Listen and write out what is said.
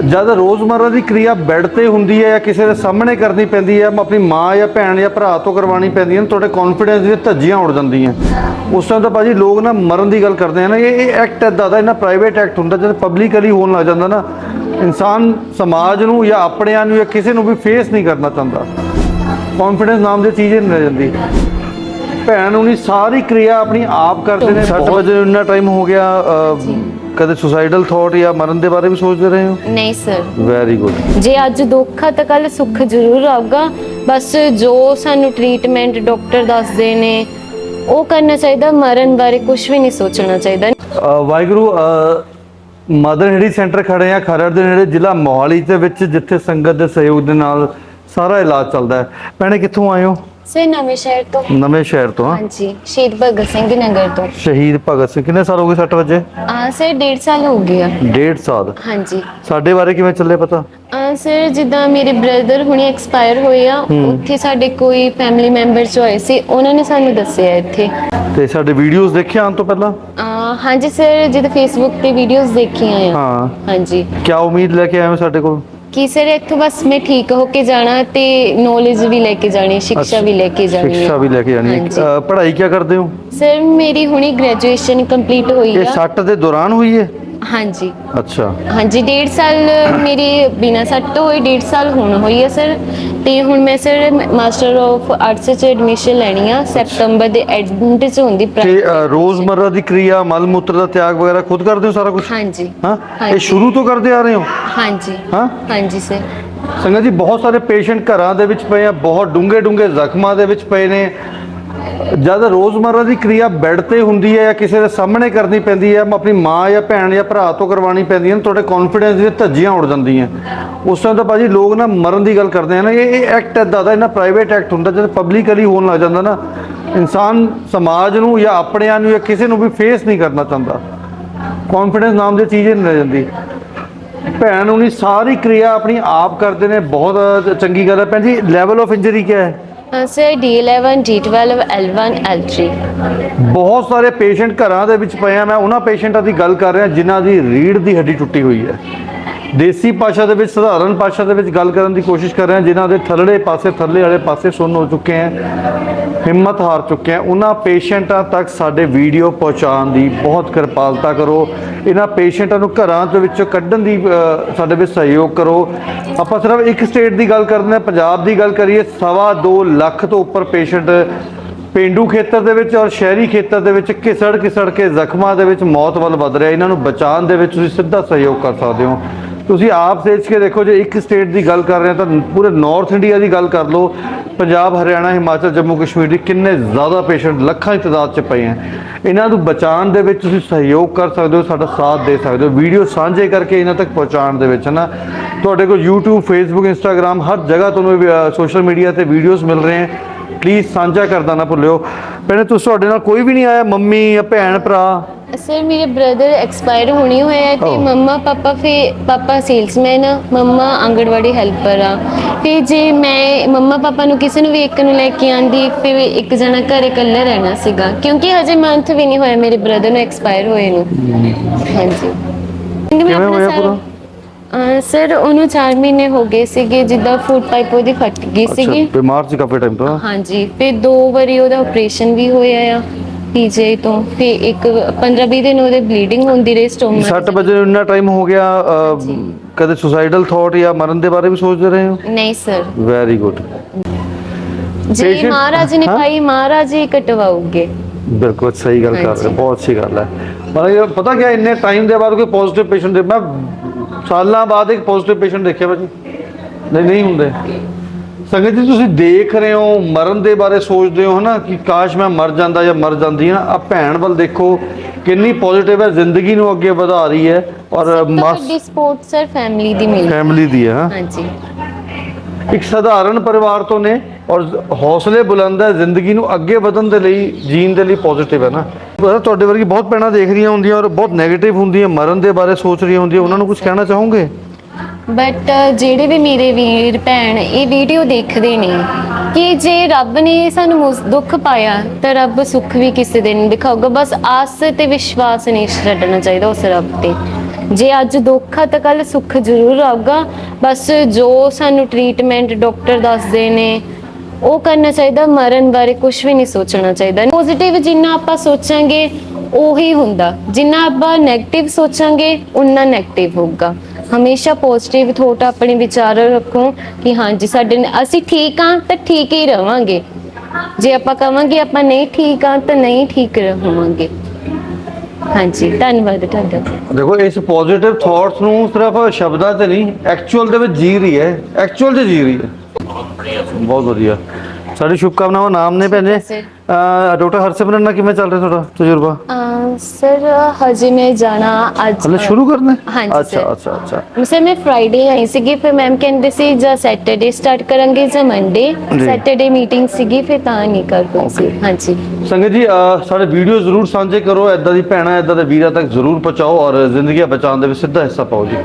ਜਦ ਰੋਜ਼ਮਰਰਾ ਦੀ ਕਿਰਿਆ ਬੈੱਡ ਤੇ ਹੁੰਦੀ ਹੈ ਜਾਂ ਕਿਸੇ ਦੇ ਸਾਹਮਣੇ ਕਰਨੀ ਪੈਂਦੀ ਹੈ, ਆਪਣੀ ਮਾਂ ਜਾਂ ਭੈਣ ਜਾਂ ਭਰਾ ਤੋਂ ਕਰਵਾਉਣੀ ਪੈਂਦੀ ਹੈ, ਤੁਹਾਡੇ ਕੌਨਫੀਡੈਂਸ ਦੀਆਂ ਧੱਜੀਆਂ ਉੜ ਜਾਂਦੀਆਂ। ਉਸ ਟਾਈਮ ਤਾਂ ਭਾਜੀ ਲੋਕ ਨਾ ਮਰਨ ਦੀ ਗੱਲ ਕਰਦੇ ਆ ਨਾ ਇਹ ਇਹ ਐਕਟ ਇਦਾਂ ਦਾ ਇਹਨਾਂ ਪ੍ਰਾਈਵੇਟ ਐਕਟ ਹੁੰਦਾ, ਜਦ ਪਬਲਿਕਲੀ ਹੋਣ ਲੱਗ ਜਾਂਦਾ ਨਾ, ਇਨਸਾਨ ਸਮਾਜ ਨੂੰ ਜਾਂ ਆਪਣਿਆਂ ਨੂੰ ਜਾਂ ਕਿਸੇ ਨੂੰ ਵੀ ਫੇਸ ਨਹੀਂ ਕਰਨਾ ਚਾਹੁੰਦਾ। ਕੌਨਫੀਡੈਂਸ ਨਾਮ ਦੀ ਚੀਜ਼ ਹੀ ਨਹੀਂ ਰਹਿ ਜਾਂਦੀ। ਭੈਣ ਹੁਣੀ ਸਾਰੀ ਕਿਰਿਆ ਆਪਣੀ ਆਪ ਕਰਦੇ ਨੇ। 60 ਵਜੇ ਇੰਨਾ ਟਾਈਮ ਹੋ ਗਿਆ ਕਦੇ ਸੁਸਾਈਡਲ ਥਾਟ ਜਾਂ ਮਰਨ ਦੇ ਬਾਰੇ ਵੀ ਸੋਚਦੇ ਰਹੇ ਹੋ? ਨਹੀਂ ਸਰ ਵੈਰੀ ਗੁੱਡ ਜੇ ਅੱਜ ਦੁੱਖ ਆ ਤਾਂ ਕੱਲ ਸੁੱਖ ਜ਼ਰੂਰ ਆਊਗਾ। ਬਸ ਜੋ ਸਾਨੂੰ ਟ੍ਰੀਟਮੈਂਟ ਡਾਕਟਰ ਦੱਸਦੇ ਨੇ ਉਹ ਕਰਨਾ ਚਾਹੀਦਾ ਮਰਨ ਬਾਰੇ ਕੁਝ ਵੀ ਨਹੀਂ ਸੋਚਣਾ ਚਾਹੀਦਾ। ਵਾਹਿਗੁਰੂ ਮਦਰ ਹੈਡੀ ਸੈਂਟਰ ਖੜੇ ਆ ਖਰੜ ਦੇ ਨੇੜੇ ਜ਼ਿਲ੍ਹਾ ਮੋਹਾਲੀ ਦੇ ਵਿੱਚ ਜਿੱਥੇ ਸੰਗਤ ਦੇ ਸਹਿਯੋਗ ਦੇ ਨਾਲ ਸਾਰਾ ਇਲਾਜ ਚੱਲਦਾ ਹੈ। ਭੈਣੇ ਕਿੱਥੋਂ ਆਏ ਹੋ? ਸੇ ਨਵੇਂ ਸ਼ਹਿਰ ਤੋਂ। ਨਵੇਂ ਸ਼ਹਿਰ ਤੋਂ ਹਾਂ। ਹਾਂਜੀ ਸ਼ਹੀਦ ਭਗਤ ਸਿੰਘ ਨਗਰ ਤੋਂ। ਸ਼ਹੀਦ ਭਗਤ ਸਿੰਘ ਕਿੰਨੇ ਸਾਲ ਹੋ ਗਏ 60 ਵਜੇ? ਆ ਸਰ ਡੇਢ ਸਾਲ ਹੋ ਗਿਆ ਡੇਢ ਸਾਲ। ਹਾਂਜੀ। ਸਾਡੇ ਬਾਰੇ ਕਿਵੇਂ ਚੱਲੇ ਪਤਾ? ਆ ਸਰ ਜਿੱਦਾਂ ਮੇਰੇ ਬ੍ਰਦਰ ਹੁਣੇ ਐਕਸਪਾਇਰ ਹੋਏ ਆ ਉੱਥੇ ਸਾਡੇ ਕੋਈ ਫੈਮਿਲੀ ਮੈਂਬਰਸ ਹੋਏ ਸੀ ਉਹਨਾਂ ਨੇ ਸਾਨੂੰ ਦੱਸਿਆ ਇੱਥੇ। ਤੇ ਸਾਡੇ ਵੀਡੀਓਜ਼ ਦੇਖਿਆ ਆਉਣ ਤੋਂ ਪਹਿਲਾਂ? ਆ ਹਾਂਜੀ ਸਰ ਜਿੱਦਾਂ ਫੇਸਬੁੱਕ ਤੇ ਵੀਡੀਓਜ਼ ਦੇਖੀਆਂ ਆ। ਹਾਂ। ਹਾਂਜੀ। ਕੀ ਉਮੀਦ ਲੈ ਕੇ ਆਏ ਹੋ ਸਾਡੇ ਕੋਲ? ਕੀ ਸਰ ਇੱਥੋਂ ਬਸ ਮੈਂ ਠੀਕ ਹੋ ਕੇ ਜਾਣਾ ਤੇ ਨੌਲੇਜ ਵੀ ਲੈ ਕੇ ਜਾਣੀ ਸਿੱਖਿਆ ਵੀ ਲੈ ਕੇ ਜਾਣੀ ਸਿੱਖਿਆ ਵੀ ਲੈ ਕੇ ਜਾਣੀ ਹੈ। ਹਾਂਜੀ। ਅਹ, ਪੜ੍ਹਾਈ ਕੀ ਕਰਦੇ ਹੋ? ਸਰ ਮੇਰੀ ਹੁਣੀ ਗ੍ਰੈਜੂਏਸ਼ਨ ਕੰਪਲੀਟ ਹੋਈ ਇਹ ਆ। 60 ਦੇ ਦੌਰਾਨ ਹੋਈ ਹੈ? ਹਾਂਜੀ। ਅੱਛਾ। ਹਾਂਜੀ ਡੇਢ ਸਾਲ ਮੇਰੀ ਬਿਨਾ ਸੱਟ ਤੋਂ ਹੋਈ ਡੇਢ ਸਾਲ ਹੁਣ ਹੋਈ ਹੈ ਸਰ। ਤੇ ਹੁਣ ਮੈਂ ਸਰ ਮਾਸਟਰ ਆਫ ਆਰਟਸ ਚ ਐਡਮਿਸ਼ਨ ਲੈਣੀ ਆ ਸੈਪਟੰਬਰ ਦੇ ਐਂਡ ਚ ਹੁੰਦੀ ਤੇ ਅਹ, ਰੋਜ਼ਮਰਰਾ ਦੀ ਕਿਰਿਆ ਮਲ ਮੂਤਰ ਦਾ ਤਿਆਗ ਵਗੈਰਾ ਖੁਦ ਕਰਦੇ ਹੋ ਸਾਰਾ ਕੁਝ ਹਾਂਜੀ। ਹਾਂ? ਇਹ ਹਾਂਜੀ। ਸ਼ੁਰੂ ਤੋਂ ਕਰਦੇ ਆ ਰਹੇ ਹੋ? ਹਾਂਜੀ। ਹਾਂ? ਹਾਂਜੀ ਸਰ। ਸੰਗਤ ਜੀ ਬਹੁਤ ਸਾਰੇ ਪੇਸ਼ੈਂਟ ਘਰਾਂ ਦੇ ਵਿੱਚ ਪਏ ਆ ਬਹੁਤ ਡੂੰਘੇ ਡੂੰਘੇ ਜ਼ਖਮਾਂ ਦੇ ਵਿੱਚ ਪਏ ਨੇ। ਜਦ ਰੋਜ਼ਮਰਰਾ ਦੀ ਕਿਰਿਆ ਬੈੱਡ ਤੇ ਹੁੰਦੀ ਹੈ ਜਾਂ ਕਿਸੇ ਦੇ ਸਾਹਮਣੇ ਕਰਨੀ ਪੈਂਦੀ ਹੈ ਆਪਣੀ ਮਾਂ ਜਾਂ ਭੈਣ ਜਾਂ ਭਰਾ ਤੋਂ ਕਰਵਾਉਣੀ ਪੈਂਦੀ ਹੈ, ਤੁਹਾਡੇ ਕੌਨਫੀਡੈਂਸ ਦੀਆਂ ਧੱਜੀਆਂ ਉੜ ਜਾਂਦੀਆਂ। ਉਸ ਟਾਈਮ ਤਾਂ ਭਾਜੀ ਲੋਕ ਨਾ ਮਰਨ ਦੀ ਗੱਲ ਕਰਦੇ ਹਨ ਇਹ ਇਹ ਐਕਟ ਇਦਾਂ ਦਾ ਇਹਨਾਂ ਪ੍ਰਾਈਵੇਟ ਐਕਟ ਹੁੰਦਾ ਜਦ ਪਬਲਿਕਲੀ ਹੋਣ ਲੱਗ ਜਾਂਦਾ ਨਾ, ਇਨਸਾਨ ਸਮਾਜ ਨੂੰ ਜਾਂ ਆਪਣਿਆਂ ਨੂੰ ਜਾਂ ਕਿਸੇ ਨੂੰ ਵੀ ਫੇਸ ਨਹੀਂ ਕਰਨਾ ਚਾਹੁੰਦਾ। ਕੌਨਫੀਡੈਂਸ ਨਾਮ ਦੀ ਚੀਜ਼ ਨਹੀਂ ਰਹਿ ਜਾਂਦੀ। ਭੈਣ ਹੁਣੀ ਸਾਰੀ ਕਿਰਿਆ ਆਪਣੀ ਆਪ ਕਰਦੇ ਨੇ, ਬਹੁਤ ਚੰਗੀ ਗੱਲ ਹੈ। ਭੈਣ ਜੀ ਲੈਵਲ ਆਫ ਇੰਜਰੀ ਕੀ ਹੈ? Sir D11 D12 L1 L3 ਬਹੁਤ ਸਾਰੇ ਪੇਸ਼ੈਂਟ ਘਰਾਂ ਦੇ ਵਿੱਚ ਪਏ ਆ। ਮੈਂ ਉਹਨਾਂ ਪੇਸ਼ੈਂਟਾਂ ਦੀ ਗੱਲ ਕਰ ਰਿਹਾ ਜਿਨ੍ਹਾਂ ਦੀ ਰੀੜ ਦੀ ਹੱਡੀ ਟੁੱਟੀ ਹੋਈ ਹੈ। ਦੇਸੀ ਭਾਸ਼ਾ ਦੇ ਵਿੱਚ, ਸਧਾਰਨ ਭਾਸ਼ਾ ਦੇ ਵਿੱਚ ਗੱਲ ਕਰਨ ਦੀ ਕੋਸ਼ਿਸ਼ ਕਰ ਰਹੇ ਹਾਂ, ਜਿਨ੍ਹਾਂ ਦੇ ਥੱਲੜੇ ਪਾਸੇ ਥੱਲੇ ਵਾਲੇ ਪਾਸੇ ਸੁੰਨ ਹੋ ਚੁੱਕੇ ਹੈ, ਹਿੰਮਤ ਹਾਰ ਚੁੱਕੇ ਹੈ। ਉਹਨਾਂ ਪੇਸ਼ੈਂਟਾਂ ਤੱਕ ਸਾਡੇ ਵੀਡੀਓ ਪਹੁੰਚਾਉਣ ਦੀ ਬਹੁਤ ਕਿਰਪਾਲਤਾ ਕਰੋ। ਇਹਨਾਂ ਪੇਸ਼ੈਂਟਾਂ ਨੂੰ ਘਰਾਂ ਦੇ ਵਿੱਚੋਂ ਕੱਢਣ ਦੀ ਸਾਡੇ ਵਿੱਚ ਸਹਿਯੋਗ ਕਰੋ। ਆਪਾਂ ਸਿਰਫ ਇੱਕ ਸਟੇਟ ਦੀ ਗੱਲ ਕਰਦੇ ਹਾਂ, ਪੰਜਾਬ ਦੀ ਗੱਲ ਕਰੀਏ, ਸਵਾ ਦੋ ਲੱਖ ਤੋਂ ਉੱਪਰ ਪੇਸ਼ੈਂਟ ਪਿੰਡੂ ਖੇਤਰ ਦੇ ਵਿੱਚ ਔਰ ਸ਼ਹਿਰੀ ਖੇਤਰ ਦੇ ਵਿੱਚ ਕਿਸੜ ਕਿਸੜ ਕੇ ਜ਼ਖਮਾਂ ਦੇ ਵਿੱਚ ਮੌਤ ਵੱਲ ਵੱਧ ਰਿਹਾ। ਇਹਨਾਂ ਨੂੰ ਬਚਾਉਣ ਦੇ ਵਿੱਚ ਤੁਸੀਂ ਸਿੱਧਾ ਸਹਿਯੋਗ ਕਰ ਸਕਦੇ ਹੋ। ਤੁਸੀਂ ਆਪ ਸੋਚ ਕੇ ਦੇਖੋ, ਜੇ ਇੱਕ ਸਟੇਟ ਦੀ ਗੱਲ ਕਰ ਰਹੇ ਤਾਂ ਪੂਰੇ ਨਾਰਥ ਇੰਡੀਆ ਦੀ ਗੱਲ ਕਰ ਲਓ। ਪੰਜਾਬ, ਹਰਿਆਣਾ, ਹਿਮਾਚਲ, ਜੰਮੂ, ਕਸ਼ਮੀਰ ਦੀ ਕਿੰਨੇ ਜ਼ਿਆਦਾ ਪੇਸ਼ੈਂਟ ਲੱਖਾਂ ਦੀ ਤਾਦਾਦ 'ਚ ਪਏ ਹੈ ਇਹਨਾਂ ਨੂੰ ਬਚਾਉਣ ਦੇ ਵਿੱਚ ਤੁਸੀਂ ਸਹਿਯੋਗ ਕਰ ਸਕਦੇ ਹੋ, ਸਾਡਾ ਸਾਥ ਦੇ ਸਕਦੇ ਹੋ। ਵੀਡੀਓ ਸਾਂਝੇ ਕਰਕੇ ਇਹਨਾਂ ਤੱਕ ਪਹੁੰਚਾਉਣ ਦੇ ਵਿੱਚ ਨਾ ਤੁਹਾਡੇ ਕੋਲ YouTube, Facebook, Instagram ਹਰ ਜਗ੍ਹਾ ਤੁਹਾਨੂੰ ਸੋਸ਼ਲ ਮੀਡੀਆ ਤੇ ਵੀਡੀਓਜ਼ ਮਿਲ ਰਹੇ ਹੈ ਪਲੀਜ਼ ਸਾਂਝਾ ਕਰਦਾ ਨਾ ਭੁੱਲਿਓ। ਪਹਿਲੇ ਤੁਸੀਂ ਤੁਹਾਡੇ ਨਾਲ ਕੋਈ ਵੀ ਨਹੀਂ ਆਇਆ ਮੰਮੀ ਜਾਂ ਭੈਣ ਭਰਾ? ਸਰ ਮੇਰੇ ਬ੍ਰਦਰ ਐਕਸਪਾਇਰ ਹੋਣੀ ਹੋਏ ਆ ਤੇ. ਮੰਮਾ ਪਾਪਾ ਫੇ ਪਾਪਾ ਸੇਲਸਮੈਨ ਆ ਮੰਮਾ ਆਂਗਣਵਾੜੀ ਹੈਲਪਰ ਆ। ਤੇ ਜੇ ਮੈਂ ਮੰਮਾ ਪਾਪਾ ਨੂੰ ਕਿਸੇ ਨੂੰ ਵੀ ਇੱਕ ਨੂੰ ਲੈ ਕੇ ਆਂਦੀ ਫਿਰ ਇੱਕ ਜਣਾ ਘਰੇ ਇਕੱਲਾ ਰਹਿਣਾ ਸੀਗਾ। ਕਿਉਂਕਿ ਹਜੇ ਮੰਥ ਵੀ ਨਹੀਂ ਹੋਇਆ ਮੇਰੇ ਬ੍ਰਦਰ ਨੂੰ ਐਕਸਪਾਇਰ ਹੋਏ ਨੂੰ। ਹਾਂਜੀ। ਕਿਵੇਂ ਹੋਇਆ ਪੂਰਾ? ਸਰ ਉਹਨੂੰ 4 ਮਹੀਨੇ ਹੋ ਗਏ ਸੀਗੇ ਜਿੱਦਾਂ ਫੂਡ ਪਾਈਪ ਉਹਦੀ ਫਟ ਗਈ ਸੀਗੀ। ਅੱਛਾ ਬਿਮਾਰ ਸੀ ਕਾਫੀ ਟਾਈਮ ਤੋਂ? ਹਾਂਜੀ ਫਿਰ ਦੋ ਵਾਰੀ ਉਹਦਾ ਆਪਰੇਸ਼ਨ ਵੀ ਹੋਇਆ ਆ ਪੀਜੇ ਤੋਂ। ਫਿਰ ਇੱਕ 15 20 ਦਿਨ ਉਹਦੇ ਬਲੀਡਿੰਗ ਹੁੰਦੀ ਰਹੀ ਸਟੋਮਕ 60 ਵਜੇ ਇੰਨਾ ਟਾਈਮ ਹੋ ਗਿਆ ਕਦੇ ਸੁਸਾਈਡਲ ਥਾਟ ਜਾਂ ਮਰਨ ਦੇ ਬਾਰੇ ਵੀ ਸੋਚਦੇ ਰਹੇ ਹੋ? ਨਹੀਂ ਸਰ ਵੈਰੀ ਗੁੱਡ ਜੇ ਮਹਾਰਾਜ ਨੇ? ਪਾਈ ਮਹਾਰਾਜ ਹੀ ਕਟਵਾਉਗੇ। ਬਿਲਕੁਲ ਸਹੀ ਗੱਲ ਕਰ ਰਹੇ ਬਹੁਤ ਅੱਛੀ ਗੱਲ ਹੈ। ਮਤਲਬ ਪਤਾ ਕੀ ਇੰਨੇ ਟਾਈਮ ਦੇ ਬਾਅਦ ਕੋਈ ਪੋਜ਼ਿਟਿਵ ਪੇਸ਼ੈਂਟ ਦੇ ਮੈਂ ਸਾਲਾਂ ਬਾਅਦ ਇੱਕ ਪੋਜ਼ਿਟਿਵ ਪੇਸ਼ੈਂਟ ਦੇਖਿਆ ਭਾਜੀ। ਨਹੀਂ ਨਹੀਂ ਹੁੰਦੇ। ਸੰਗਤ ਜੀ ਤੁਸੀਂ ਦੇਖ ਰਹੇ ਹੋ ਮਰਨ ਦੇ ਬਾਰੇ ਸੋਚਦੇ ਹੋ ਹਨਾ ਕਿ ਕਾਸ਼ ਮੈਂ ਮਰ ਜਾਂਦਾ ਜਾਂ ਮਰ ਜਾਂਦੀ ਨਾ ਆ ਭੈਣ ਵੱਲ ਦੇਖੋ ਕਿੰਨੀ ਪੋਜ਼ਿਟਿਵ ਹੈ ਜ਼ਿੰਦਗੀ ਨੂੰ ਅੱਗੇ ਵਧਾ ਰਹੀ ਹੈ ਔਰ ਮਸ ਸਪੋਰਟ ਸਰ ਫੈਮਿਲੀ ਦੀ ਮਿਲ ਫੈਮਿਲੀ ਦੀ ਹੈ ਹਾਂ। ਹਾਂਜੀ। ਇੱਕ ਸਧਾਰਨ ਪਰਿਵਾਰ ਤੋਂ ਨੇ ਔਰ ਹੌਸਲੇ ਬੁਲੰਦ ਹੈ, ਜ਼ਿੰਦਗੀ ਨੂੰ ਅੱਗੇ ਵਧਣ ਦੇ ਲਈ, ਜੀਣ ਦੇ ਲਈ ਪੋਜ਼ਿਟਿਵ ਹੈ ਨਾ। ਪਤਾ ਤੁਹਾਡੇ ਵਰਗੀ ਬਹੁਤ ਪੈਣਾ ਦੇਖ ਰਹੀਆਂ ਹੁੰਦੀਆਂ ਔਰ ਬਹੁਤ 네ਗੇਟਿਵ ਹੁੰਦੀਆਂ, ਮਰਨ ਦੇ ਬਾਰੇ ਸੋਚ ਰਹੀਆਂ ਹੁੰਦੀਆਂ। ਉਹਨਾਂ ਨੂੰ ਕੁਝ ਕਹਿਣਾ ਚਾਹੋਗੇ? ਬਟ ਜਿਹੜੇ ਵੀ ਮੇਰੇ ਵੀਰ, ਭੈਣ, ਇਹ ਵੀਡੀਓ ਦੇਖਦੇ ਨੇ ਕਿ ਜੇ ਰੱਬ ਨੇ ਸਾਨੂੰ ਮੁਸ- ਦੁੱਖ ਪਾਇਆ, ਤਾਂ ਰੱਬ ਸੁੱਖ ਵੀ ਕਿਸੇ ਦਿਨ ਦਿਖਾਊਗਾ। ਬਸ ਆਸ ਤੇ ਵਿਸ਼ਵਾਸ ਨਹੀਂ ਛੱਡਣਾ ਚਾਹੀਦਾ ਉਸ ਰੱਬ ਤੇ। ਜੇ ਅੱਜ ਦੁੱਖ ਆ ਤਾਂ ਕੱਲ ਸੁੱਖ ਜ਼ਰੂਰ ਆਊਗਾ। ਬਸ ਜੋ ਸਾਨੂੰ ਟ੍ਰੀਟਮੈਂਟ ਡਾਕਟਰ ਦੱਸਦੇ ਨੇ, ਉਹ ਕਰਨਾ ਚਾਹੀਦਾ, ਮਰਨ ਬਾਰੇ ਕੁਝ ਵੀ ਨਹੀਂ ਸੋਚਣਾ ਚਾਹੀਦਾ। ਪੋਜ਼ਿਟਿਵ ਜਿੰਨਾ ਆਪਾਂ ਸੋਚਾਂਗੇ, ਉਹੀ ਹੁੰਦਾ। ਜਿੰਨਾ ਆਪਾਂ 네ਗੇਟਿਵ ਸੋਚਾਂਗੇ ਉਨਾ 네ਗੇਟਿਵ ਹੋਊਗਾ। ਹਮੇਸ਼ਾ ਪੋਜ਼ਿਟਿਵ ਥੋਟ ਆਪਣੇ ਵਿਚਾਰ ਰੱਖੋ ਕਿ ਹਾਂਜੀ, ਸਾਡੇ ਅਸੀਂ ਠੀਕ ਆ ਤਾਂ ਠੀਕ ਹੀ ਰਵਾਂਗੇ। ਜੇ ਆਪਾਂ ਕਵਾਂਗੇ ਆਪਾਂ ਨਹੀਂ ਠੀਕ ਆ ਤਾਂ ਨਹੀਂ ਠੀਕ ਰਹਾਂਗੇ ਹਾਂਜੀ, ਧੰਨਵਾਦ ਤੁਹਾਡਾ। ਦੇਖੋ, ਇਸ ਪੋਜ਼ਿਟਿਵ ਥਾਟਸ ਨੂੰ ਸਿਰਫ ਸ਼ਬਦਾਂ ਤੇ ਨਹੀਂ ਐਕਚੁਅਲ ਦੇ ਵਿੱਚ ਜੀ ਰਹੀ ਹੈ। ਐਕਚੁਅਲ 'ਚ ਜੀ ਰਹੀ ਹੈ। ਬਹੁਤ ਵਧੀਆ। ਸਾਡੀ ਸ਼ੁਭਕਾਮਨਾਵਾਂ ਨਾਮ ਨੇ ਭੈਣੇ। ਡਾਕਟਰ ਹਰਸਿਮਰਨ ਨਾਲ ਕਿਵੇਂ ਚੱਲ ਰਿਹਾ ਤੁਹਾਡਾ ਤਜਰਬਾ ਸਰ ਹਜੇ ਮੈਂ ਜਾਣਾ ਅੱਜ ਹਲੇ ਸ਼ੁਰੂ ਕਰਨਾ ਹੈ? ਹਾਂਜੀ, ਅੱਛਾ। ਅੱਛਾ ਅੱਛਾ ਸਰ ਮੈਂ ਫਰਾਈਡੇ ਆਈ ਸੀਗੀ ਫਿਰ ਮੈਮ ਕਹਿੰਦੇ ਸੀ ਜਾਂ ਸੈਟਰਡੇ ਸਟਾਰਟ ਕਰਾਂਗੇ ਜਾਂ ਮੰਡੇ। ਸੈਟਰਡੇ ਮੀਟਿੰਗ ਸੀਗੀ ਫਿਰ ਤਾਂ ਨਹੀਂ ਕਰ ਪਾਈ ਸੀ. ਹਾਂਜੀ ਸੰਗਤ ਜੀ ਸਾਡੇ ਵੀਡੀਓ ਜ਼ਰੂਰ ਸਾਂਝੇ ਕਰੋ ਐਦਾਂ ਦੀ ਭੈਣਾਂ ਐਦਾਂ ਦੇ ਵੀਰਾਂ ਤੱਕ ਜ਼ਰੂਰ ਪਹੁੰਚਾਓ ਔਰ ਜ਼ਿੰਦਗੀਆਂ ਬਚਾਉਣ ਦੇ ਵਿੱਚ ਸਿੱਧਾ ਹਿੱਸਾ ਪਾਓ ਜੀ